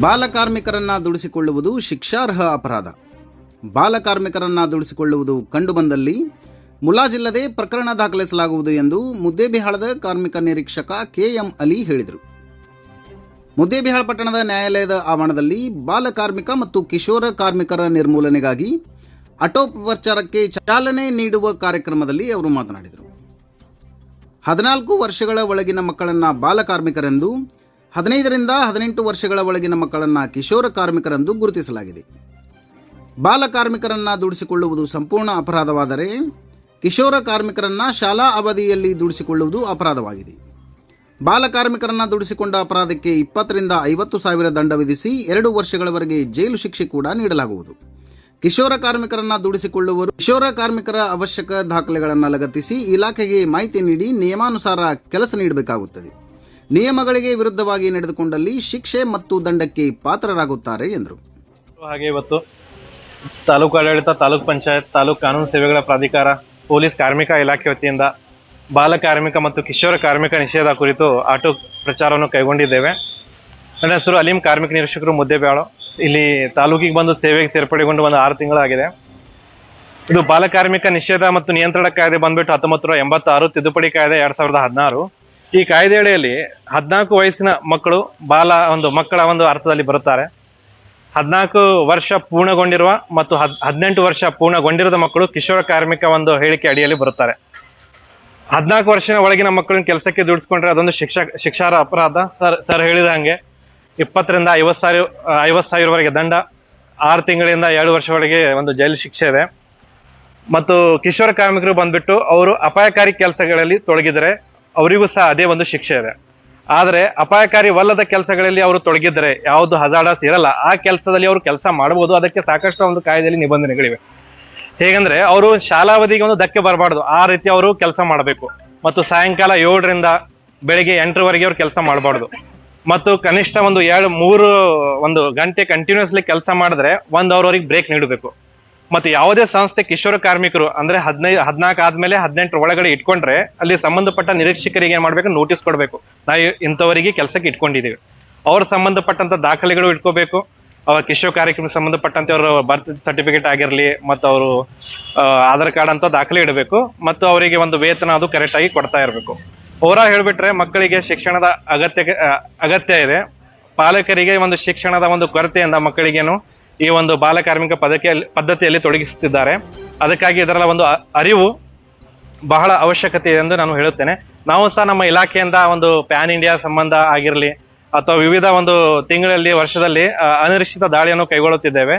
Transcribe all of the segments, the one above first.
ಬಾಲಕಾರ್ಮಿಕರನ್ನ ದುಡಿಸಿಕೊಳ್ಳುವುದು ಶಿಕ್ಷಾರ್ಹ ಅಪರಾಧ. ಬಾಲಕಾರ್ಮಿಕರನ್ನ ದುಡಿಸಿಕೊಳ್ಳುವುದು ಕಂಡುಬಂದಲ್ಲಿ ಮುಲಾಜಿಲ್ಲದೆ ಪ್ರಕರಣ ದಾಖಲಿಸಲಾಗುವುದು ಎಂದು ಮುದ್ದೇಬಿಹಾಳದ ಕಾರ್ಮಿಕ ನಿರೀಕ್ಷಕ ಕೆಎಂ ಅಲಿ ಹೇಳಿದರು. ಮುದ್ದೇಬಿಹಾಳ ಪಟ್ಟಣದ ನ್ಯಾಯಾಲಯದ ಆವರಣದಲ್ಲಿ ಬಾಲಕಾರ್ಮಿಕ ಮತ್ತು ಕಿಶೋರ ಕಾರ್ಮಿಕರ ನಿರ್ಮೂಲನೆಗಾಗಿ ಅಟೋಪಚಾರಕ್ಕೆ ಚಾಲನೆ ನೀಡುವ ಕಾರ್ಯಕ್ರಮದಲ್ಲಿ ಅವರು ಮಾತನಾಡಿದರು. ಹದಿನಾಲ್ಕು ವರ್ಷಗಳ ಒಳಗಿನ ಮಕ್ಕಳನ್ನ ಬಾಲಕಾರ್ಮಿಕರೆಂದು ಹದಿನೈದರಿಂದ ಹದಿನೆಂಟು ವರ್ಷಗಳ ಒಳಗಿನ ಮಕ್ಕಳನ್ನು ಕಿಶೋರ ಕಾರ್ಮಿಕರೆಂದು ಗುರುತಿಸಲಾಗಿದೆ. ಬಾಲಕಾರ್ಮಿಕರನ್ನ ದುಡಿಸಿಕೊಳ್ಳುವುದು ಸಂಪೂರ್ಣ ಅಪರಾಧವಾದರೆ ಕಿಶೋರ ಕಾರ್ಮಿಕರನ್ನ ಶಾಲಾ ಅವಧಿಯಲ್ಲಿ ದುಡಿಸಿಕೊಳ್ಳುವುದು ಅಪರಾಧವಾಗಿದೆ. ಬಾಲಕಾರ್ಮಿಕರನ್ನ ದುಡಿಸಿಕೊಂಡ ಅಪರಾಧಕ್ಕೆ ಇಪ್ಪತ್ತರಿಂದ ಐವತ್ತು ಸಾವಿರ ದಂಡ ವಿಧಿಸಿ ಎರಡು ವರ್ಷಗಳವರೆಗೆ ಜೈಲು ಶಿಕ್ಷೆ ಕೂಡ ನೀಡಲಾಗುವುದು. ಕಿಶೋರ ಕಾರ್ಮಿಕರನ್ನ ದುಡಿಸಿಕೊಳ್ಳುವರು ಕಿಶೋರ ಕಾರ್ಮಿಕರ ಅವಶ್ಯಕ ದಾಖಲೆಗಳನ್ನು ಲಗತ್ತಿಸಿ ಇಲಾಖೆಗೆ ಮಾಹಿತಿ ನೀಡಿ ನಿಯಮಾನುಸಾರ ಕೆಲಸ ನೀಡಬೇಕಾಗುತ್ತದೆ. ನಿಯಮಗಳಿಗೆ ವಿರುದ್ಧವಾಗಿ ನಡೆದುಕೊಂಡಲ್ಲಿ ಶಿಕ್ಷೆ ಮತ್ತು ದಂಡಕ್ಕೆ ಪಾತ್ರರಾಗುತ್ತಾರೆ ಎಂದರು. ಹಾಗೆ ಇವತ್ತು ತಾಲೂಕು ಆಡಳಿತ, ತಾಲೂಕ್ ಪಂಚಾಯತ್, ತಾಲೂಕು ಕಾನೂನು ಸೇವೆಗಳ ಪ್ರಾಧಿಕಾರ, ಪೊಲೀಸ್ ಕಾರ್ಮಿಕ ಇಲಾಖೆ ವತಿಯಿಂದ ಬಾಲ ಕಾರ್ಮಿಕ ಮತ್ತು ಕಿಶೋರ ಕಾರ್ಮಿಕ ನಿಷೇಧ ಕುರಿತು ಆಟೋ ಪ್ರಚಾರವನ್ನು ಕೈಗೊಂಡಿದ್ದೇವೆ. ನನ್ನ ಹೆಸರು ಅಲೀಂ, ಕಾರ್ಮಿಕ ನಿರೀಕ್ಷಕರು ಮುದ್ದೆಬ್ಯಾಳು ಇಲ್ಲಿ ತಾಲೂಕಿಗೆ ಬಂದು ಸೇವೆಗೆ ಸೇರ್ಪಡೆಗೊಂಡು ಒಂದು ಆರು ತಿಂಗಳಾಗಿದೆ. ಇದು ಬಾಲ ಕಾರ್ಮಿಕ ನಿಷೇಧ ಮತ್ತು ನಿಯಂತ್ರಣ ಕಾಯ್ದೆ ಬಂದ್ಬಿಟ್ಟು ಹತ್ತೊಂಬತ್ತು ನೂರ ಎಂಬತ್ತಾರು, ತಿದ್ದುಪಡಿ ಕಾಯ್ದೆ ಎರಡು ಸಾವಿರದ ಹದಿನಾರು. ಈ ಕಾಯ್ದೆ ಅಡಿಯಲ್ಲಿ ಹದಿನಾಲ್ಕು ವಯಸ್ಸಿನ ಮಕ್ಕಳು ಬಾಲ ಒಂದು ಮಕ್ಕಳ ಒಂದು ಅರ್ಥದಲ್ಲಿ ಬರುತ್ತಾರೆ. ಹದಿನಾಲ್ಕು ವರ್ಷ ಪೂರ್ಣಗೊಂಡಿರುವ ಮತ್ತು ಹದ್, ಹದಿನೆಂಟು ವರ್ಷ ಪೂರ್ಣಗೊಂಡಿರದ ಮಕ್ಕಳು ಕಿಶೋರ ಕಾರ್ಮಿಕ ಒಂದು ಹೇಳಿಕೆ ಅಡಿಯಲ್ಲಿ ಬರುತ್ತಾರೆ. ಹದಿನಾಲ್ಕು ವರ್ಷದ ಒಳಗಿನ ಮಕ್ಕಳನ್ನ ಕೆಲಸಕ್ಕೆ ದುಡಿಸ್ಕೊಂಡ್ರೆ ಅದೊಂದು ಶಿಕ್ಷಾ, ಶಿಕ್ಷಾರ ಅಪರಾಧ. ಸರ್ ಸರ್ ಹೇಳಿದ ಹಾಗೆ ಇಪ್ಪತ್ತರಿಂದ ಐವತ್ತು ಸಾವಿರ ಐವತ್ತು ಸಾವಿರವರೆಗೆ ದಂಡ, ಆರು ತಿಂಗಳಿಂದ ಎರಡು ವರ್ಷವರೆಗೆ ಒಂದು ಜೈಲು ಶಿಕ್ಷೆ ಇದೆ. ಮತ್ತು ಕಿಶೋರ ಕಾರ್ಮಿಕರು ಬಂದ್ಬಿಟ್ಟು ಅವರು ಅಪಾಯಕಾರಿ ಕೆಲಸಗಳಲ್ಲಿ ತೊಡಗಿದರೆ ಅವರಿಗೂ ಸಹ ಅದೇ ಒಂದು ಶಿಕ್ಷೆ ಇದೆ. ಆದರೆ ಅಪಾಯಕಾರಿವಲ್ಲದ ಕೆಲಸಗಳಲ್ಲಿ ಅವರು ತೊಡಗಿದ್ರೆ ಯಾವುದು ಹಜಾಡಸ್ ಇರಲ್ಲ, ಆ ಕೆಲಸದಲ್ಲಿ ಅವರು ಕೆಲಸ ಮಾಡಬಹುದು ಅದಕ್ಕೆ ಸಾಕಷ್ಟು ಒಂದು ಕಾಯ್ದೆಯಲ್ಲಿ ನಿಬಂಧನೆಗಳಿವೆ. ಹೇಗಂದ್ರೆ ಅವರು ಶಾಲಾವಧಿಗೆ ಒಂದು ಧಕ್ಕೆ ಬರಬಾರ್ದು, ಆ ರೀತಿ ಅವರು ಕೆಲಸ ಮಾಡಬೇಕು. ಮತ್ತು ಸಾಯಂಕಾಲ ಏಳರಿಂದ ಬೆಳಿಗ್ಗೆ ಎಂಟರವರೆಗೆ ಅವರು ಕೆಲಸ ಮಾಡಬಾರ್ದು. ಮತ್ತು ಕನಿಷ್ಠ ಒಂದು ಎರಡು ಮೂರು ಒಂದು ಗಂಟೆ ಕಂಟಿನ್ಯೂಸ್ಲಿ ಕೆಲಸ ಮಾಡಿದ್ರೆ ಒಂದು ಅವರವರಿಗೆ ಬ್ರೇಕ್ ನೀಡಬೇಕು. ಮತ್ತು ಯಾವುದೇ ಸಂಸ್ಥೆ ಕಿಶೋರ ಕಾರ್ಮಿಕರು ಅಂದ್ರೆ ಹದಿನೈದು ಹದಿನಾಲ್ಕು ಆದ್ಮೇಲೆ ಹದಿನೆಂಟರ ಒಳಗಡೆ ಇಟ್ಕೊಂಡ್ರೆ ಅಲ್ಲಿ ಸಂಬಂಧಪಟ್ಟ ನಿರೀಕ್ಷಕರಿಗೆ ಏನ್ ಮಾಡ್ಬೇಕು? ನೋಟಿಸ್ ಕೊಡಬೇಕು. ನಾವು ಇಂಥವರಿಗೆ ಕೆಲಸಕ್ಕೆ ಇಟ್ಕೊಂಡಿದ್ದೀವಿ. ಅವ್ರ ಸಂಬಂಧಪಟ್ಟಂತ ದಾಖಲೆಗಳು ಇಟ್ಕೋಬೇಕು. ಅವ್ರ ಕಿಶೋರ ಕಾರ್ಯಕ್ರಮಕ್ಕೆ ಸಂಬಂಧಪಟ್ಟಂತೆ ಅವರ ಬರ್ತ್ ಸರ್ಟಿಫಿಕೇಟ್ ಆಗಿರಲಿ ಮತ್ತು ಅವರು ಆಧಾರ್ ಕಾರ್ಡ್ ಅಂತ ದಾಖಲೆ ಇಡಬೇಕು. ಮತ್ತು ಅವರಿಗೆ ಒಂದು ವೇತನ ಅದು ಕರೆಕ್ಟ್ ಆಗಿ ಕೊಡ್ತಾ ಇರಬೇಕು. ಅವರ ಹೇಳ್ಬಿಟ್ರೆ ಮಕ್ಕಳಿಗೆ ಶಿಕ್ಷಣದ ಅಗತ್ಯ ಅಗತ್ಯ ಇದೆ. ಪಾಲಕರಿಗೆ ಒಂದು ಶಿಕ್ಷಣದ ಒಂದು ಕೊರತೆಯಿಂದ ಮಕ್ಕಳಿಗೇನು ಈ ಒಂದು ಬಾಲಕಾರ್ಮಿಕ ಕಾರ್ಮಿಕ ಪದಕೆಯಲ್ಲಿ ಪದ್ಧತಿಯಲ್ಲಿ ತೊಡಗಿಸುತ್ತಿದ್ದಾರೆ. ಅದಕ್ಕಾಗಿ ಇದರ ಒಂದು ಅರಿವು ಬಹಳ ಅವಶ್ಯಕತೆ ಇದೆ ಎಂದು ನಾನು ಹೇಳುತ್ತೇನೆ. ನಾವು ಸಹ ನಮ್ಮ ಇಲಾಖೆಯಿಂದ ಒಂದು ಪ್ಯಾನ್ ಇಂಡಿಯಾ ಸಂಬಂಧ ಆಗಿರಲಿ ಅಥವಾ ವಿವಿಧ ಒಂದು ತಿಂಗಳಲ್ಲಿ, ವರ್ಷದಲ್ಲಿ ಅನಿರೀಕ್ಷಿತ ದಾಳಿಯನ್ನು ಕೈಗೊಳ್ಳುತ್ತಿದ್ದೇವೆ.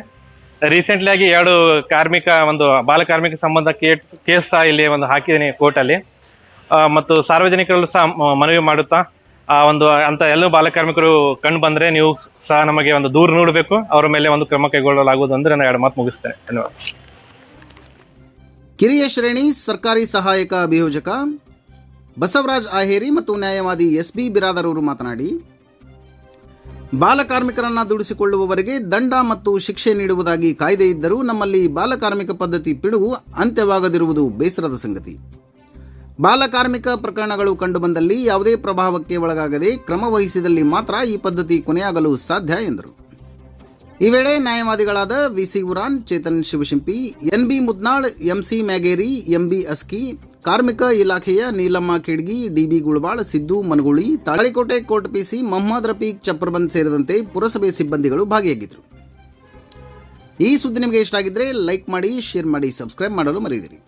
ರೀಸೆಂಟ್ಲಿ ಆಗಿ ಎರಡು ಕಾರ್ಮಿಕ, ಒಂದು ಬಾಲಕಾರ್ಮಿಕ ಸಂಬಂಧ ಕೇಸ್ ಸಹ ಇಲ್ಲಿ ಒಂದು ಹಾಕಿದ್ದೀನಿ ಕೋರ್ಟಲ್ಲಿ. ಮತ್ತು ಸಾರ್ವಜನಿಕರಲ್ಲೂ ಸಹ ಮನವಿ ಮಾಡುತ್ತಾ ಆ ಒಂದು, ಅಂತ ಎಲ್ಲೂ ಬಾಲಕಾರ್ಮಿಕರು ಕಂಡು ಬಂದ್ರೆ ನೀವು ಸಹ ನಮಗೆ ಒಂದು ದೂರ ನೋಡಬೇಕು. ಅವರ ಮೇಲೆ ಒಂದು ಕ್ರಮ ಕೈಗೊಳ್ಳಲಾಗುವುದು ಅಂದ್ರೆ ನಾನು ಎರಡು ಮಾತು ಮುಗಿಸ್ತೇನೆ. ಧನ್ಯವಾದ. ಕಿರಿಯ ಶ್ರೇಣಿ, ಸರ್ಕಾರಿ ಸಹಾಯಕ ಅಭಿಯೋಜಕ, ಬಸವರಾಜ್ ಆಹೇರಿ ಮತ್ತು ನ್ಯಾಯವಾದಿ ಎಸ್ ಬಿ ಬಿರಾದರ್ ಅವರು ಮಾತನಾಡಿ ಬಾಲಕಾರ್ಮಿಕರನ್ನ ದುಡಿಸಿಕೊಳ್ಳುವವರಿಗೆ ದಂಡ ಮತ್ತು ಶಿಕ್ಷೆ ನೀಡುವುದಾಗಿ ಕಾಯ್ದೆ ಇದ್ದರೂ ನಮ್ಮಲ್ಲಿ ಬಾಲಕಾರ್ಮಿಕ ಪದ್ಧತಿ ಪಿಡುಗು ಅಂತ್ಯವಾಗದಿರುವುದು ಬೇಸರದ ಸಂಗತಿ. ಬಾಲಕಾರ್ಮಿಕ ಪ್ರಕರಣಗಳು ಕಂಡುಬಂದಲ್ಲಿ ಯಾವುದೇ ಪ್ರಭಾವಕ್ಕೆ ಒಳಗಾಗದೆ ಕ್ರಮ ವಹಿಸಿದಲ್ಲಿ ಮಾತ್ರ ಈ ಪದ್ಧತಿ ಕೊನೆಯಾಗಲು ಸಾಧ್ಯ ಎಂದರು. ಈ ವೇಳೆ ನ್ಯಾಯವಾದಿಗಳಾದ V C Uran, Chetan Shivashimpi N B Mudnal M C Myageri M B Aski, ಕಾರ್ಮಿಕ ಇಲಾಖೆಯ Neelamma Khidgi D B Gulabal Siddu Managuli, Talikote court P C Mohammed Rafiq Chaprabandh ಸೇರಿದಂತೆ ಪುರಸಭೆ ಸಿಬ್ಬಂದಿಗಳು ಭಾಗಿಯಾಗಿದ್ದರು. ಈ ಸುದ್ದಿ ನಿಮಗೆ ಇಷ್ಟ ಆಗಿದ್ರೆ ಲೈಕ್ ಮಾಡಿ, ಶೇರ್ ಮಾಡಿ, ಸಬ್ಸ್ಕ್ರೈಬ್ ಮಾಡಲು ಮರೆಯದಿರಿ.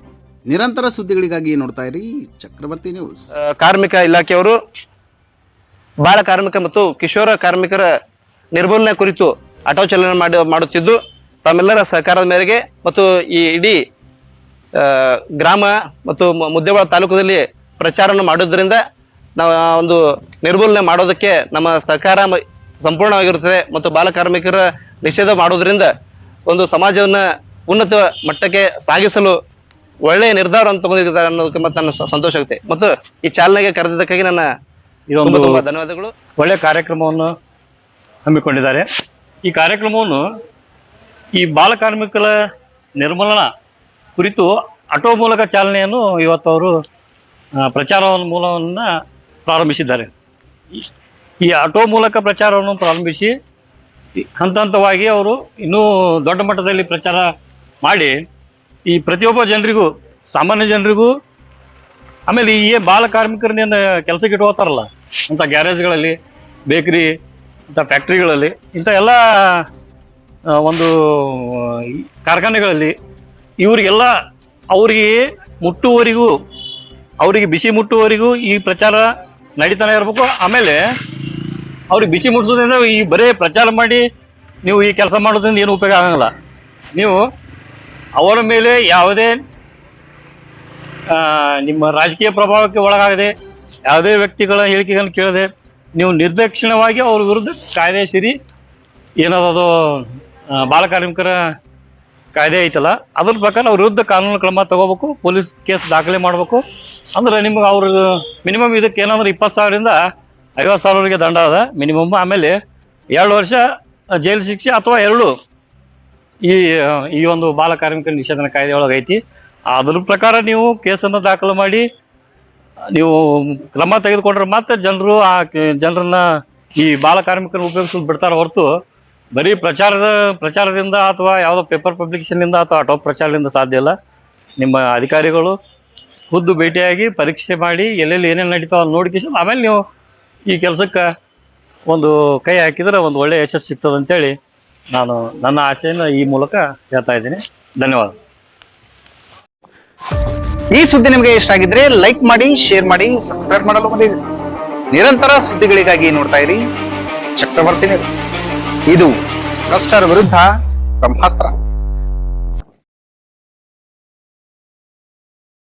ನಿರಂತರ ಸುದ್ದಿಗಳಿಗಾಗಿ ನೋಡ್ತಾ ಇರಿ ಚಕ್ರವರ್ತಿ ನ್ಯೂಸ್. ಕಾರ್ಮಿಕ ಇಲಾಖೆಯವರು ಬಾಳ ಕಾರ್ಮಿಕ ಮತ್ತು ಕಿಶೋರ ಕಾರ್ಮಿಕರ ನಿರ್ಮೂಲನೆ ಕುರಿತು ಆಟೋ ಚಲನೆ ಮಾಡಿ, ಮಾಡುತ್ತಿದ್ದು ತಮ್ಮೆಲ್ಲರ ಸಹಕಾರದ ಮೇರೆಗೆ ಮತ್ತು ಈ ಇಡೀ ಗ್ರಾಮ ಮತ್ತು ಮುದ್ದೇವಾಡ ತಾಲೂಕಿನಲ್ಲಿ ಪ್ರಚಾರವನ್ನು ಮಾಡೋದ್ರಿಂದ ನಾವು ಒಂದು ನಿರ್ಮೂಲನೆ ಮಾಡೋದಕ್ಕೆ ನಮ್ಮ ಸಹಕಾರ ಸಂಪೂರ್ಣವಾಗಿರುತ್ತದೆ ಮತ್ತು ಬಾಲ ಕಾರ್ಮಿಕರ ನಿಷೇಧ ಮಾಡೋದ್ರಿಂದ ಒಂದು ಸಮಾಜವನ್ನು ಉನ್ನತ ಮಟ್ಟಕ್ಕೆ ಸಾಗಿಸಲು ಒಳ್ಳೆಯ ನಿರ್ಧಾರವನ್ನು ತಗೊಂಡಿದ್ದಾರೆ ಅನ್ನೋದಕ್ಕೆ ಮತ್ತೆ ನನ್ನ ಸಂತೋಷ ಆಗುತ್ತೆ. ಮತ್ತು ಈ ಚಾಲನೆಗೆ ಕರೆದಿದ್ದಕ್ಕಾಗಿ ನನ್ನ ಇದೊಂದು ತುಂಬಾ ತುಂಬಾ ಧನ್ಯವಾದಗಳು. ಒಳ್ಳೆಯ ಕಾರ್ಯಕ್ರಮವನ್ನು ಹಮ್ಮಿಕೊಂಡಿದ್ದಾರೆ. ಈ ಕಾರ್ಯಕ್ರಮವನ್ನು ಈ ಬಾಲಕಾರ್ಮಿಕರ ನಿರ್ಮೂಲನಾ ಕುರಿತು ಆಟೋ ಮೂಲಕ ಚಾಲನೆಯನ್ನು ಇವತ್ತು ಅವರು ಪ್ರಚಾರ ಪ್ರಚಾರವನ್ನು ಮೂಲವನ್ನು ಪ್ರಾರಂಭಿಸಿದ್ದಾರೆ. ಈ- ಆಟೋ ಮೂಲಕ ಪ್ರಚಾರವನ್ನು ಪ್ರಾರಂಭಿಸಿ ಹಂತ ಹಂತವಾಗಿ ಅವರು ಇನ್ನೂ ದೊಡ್ಡ ಮಟ್ಟದಲ್ಲಿ ಪ್ರಚಾರ ಮಾಡಿ ಈ ಪ್ರತಿಯೊಬ್ಬ ಜನರಿಗೂ, ಸಾಮಾನ್ಯ ಜನರಿಗೂ, ಆಮೇಲೆ ಈ ಬಾಲ ಕಾರ್ಮಿಕರನ್ನ ಕೆಲಸಕ್ಕೆ ಇಟ್ಕೋತಾರಲ್ಲ ಇಂಥ ಗ್ಯಾರೇಜ್ಗಳಲ್ಲಿ, ಬೇಕರಿ, ಇಂಥ ಫ್ಯಾಕ್ಟ್ರಿಗಳಲ್ಲಿ, ಇಂಥ ಎಲ್ಲ ಒಂದು ಕಾರ್ಖಾನೆಗಳಲ್ಲಿ, ಇವರಿಗೆಲ್ಲ, ಅವರಿಗೆ ಮುಟ್ಟುವವರೆಗೂ, ಅವರಿಗೆ ಬಿಸಿ ಮುಟ್ಟುವವರೆಗೂ ಈ ಪ್ರಚಾರ ನಡೀತಾನೆ ಇರಬೇಕು. ಆಮೇಲೆ, ಅವ್ರಿಗೆ ಬಿಸಿ ಮುಟ್ಟಿಸೋದ್ರಿಂದ ಈ ಬರೀ ಪ್ರಚಾರ ಮಾಡಿ, ನೀವು ಈ ಕೆಲಸ ಮಾಡೋದ್ರಿಂದ ಏನು ಉಪಯೋಗ ಆಗಲ್ಲ ನೀವು ಅವರ ಮೇಲೆ ಯಾವುದೇ ನಿಮ್ಮ ರಾಜಕೀಯ ಪ್ರಭಾವಕ್ಕೆ ಒಳಗಾಗದೆ, ಯಾವುದೇ ವ್ಯಕ್ತಿಗಳ ಹೇಳಿಕೆಗಳನ್ನು ಕೇಳದೆ, ನೀವು ನಿರ್ದಕ್ಷಿಣವಾಗಿ ಅವ್ರ ವಿರುದ್ಧ ಕಾಯ್ದೆ ಸಿರಿ ಏನದು ಬಾಲ ಕಾರ್ಮಿಕರ ಕಾಯ್ದೆ ಐತಲ್ಲ, ಅದ್ರ ಪ್ರಕಾರ ಅವ್ರ ವಿರುದ್ಧ ಕಾನೂನು ಕ್ರಮ ತಗೋಬೇಕು, ಪೊಲೀಸ್ ಕೇಸ್ ದಾಖಲೆ ಮಾಡಬೇಕು. ಅಂದ್ರೆ ನಿಮ್ಗೆ ಅವ್ರ ಮಿನಿಮಮ್ ಇದಕ್ಕೆ ಏನಂದ್ರೆ ಇಪ್ಪತ್ತು ಸಾವಿರದಿಂದ ಐವತ್ತು ಸಾವಿರವರೆಗೆ ದಂಡ ಅದ ಮಿನಿಮಮ್. ಆಮೇಲೆ ಎರಡು ವರ್ಷ ಜೈಲು ಶಿಕ್ಷೆ ಅಥವಾ ಎರಡು ಈ ಈ ಒಂದು ಬಾಲ ಕಾರ್ಮಿಕ ನಿಷೇಧನ ಕಾಯ್ದೆ ಒಳಗೆ ಐತಿ ಅದ್ರ ಪ್ರಕಾರ ನೀವು ಕೇಸನ್ನು ದಾಖಲು ಮಾಡಿ, ನೀವು ಕ್ರಮ ತೆಗೆದುಕೊಂಡ್ರೆ ಮಾತ್ರ ಜನರು ಆ ಜನರನ್ನ ಈ ಬಾಲ ಕಾರ್ಮಿಕರನ್ನು ಉಪಯೋಗಿಸಲು ಬಿಡ್ತಾರೆ ಹೊರತು ಬರೀ ಪ್ರಚಾರದ, ಪ್ರಚಾರದಿಂದ ಅಥವಾ ಯಾವುದೋ ಪೇಪರ್ ಪಬ್ಲಿಕೇಶನ್ನಿಂದ ಅಥವಾ ಆಟೋ ಪ್ರಚಾರದಿಂದ ಸಾಧ್ಯ ಇಲ್ಲ. ನಿಮ್ಮ ಅಧಿಕಾರಿಗಳು ಖುದ್ದು ಭೇಟಿಯಾಗಿ ಪರೀಕ್ಷೆ ಮಾಡಿ ಎಲ್ಲೆಲ್ಲಿ ಏನೇನು ನಡೀತಾವ ನೋಡಿಕೇಶನ್ ಆಮೇಲೆ ನೀವು ಈ ಕೆಲಸಕ್ಕೆ ಒಂದು ಕೈ ಹಾಕಿದ್ರೆ ಒಂದು ಒಳ್ಳೆಯ ಯಶಸ್ಸು ಸಿಗ್ತದೆ ಅಂತೇಳಿ ನಾನು ನನ್ನ ಆಚೆಯನ್ನು ಈ ಮೂಲಕ ಹೇಳ್ತಾ ಇದ್ದೀನಿ. ಧನ್ಯವಾದ. ಈ ಸುದ್ದಿ ನಿಮಗೆ ಇಷ್ಟ ಆಗಿದ್ರೆ ಲೈಕ್ ಮಾಡಿ, ಶೇರ್ ಮಾಡಿ, ಸಬ್ಸ್ಕ್ರೈಬ್ ಮಾಡಲು ಮರೆಯದಿರಿ ನಿರಂತರ ಸುದ್ದಿಗಳಿಗಾಗಿ ನೋಡ್ತಾ ಇರಿ. ಚಕ್ರವರ್ತಿ ಇದು ಭ್ರಷ್ಟರ ವಿರುದ್ಧ ಬ್ರಹ್ಮಾಸ್ತ್ರ.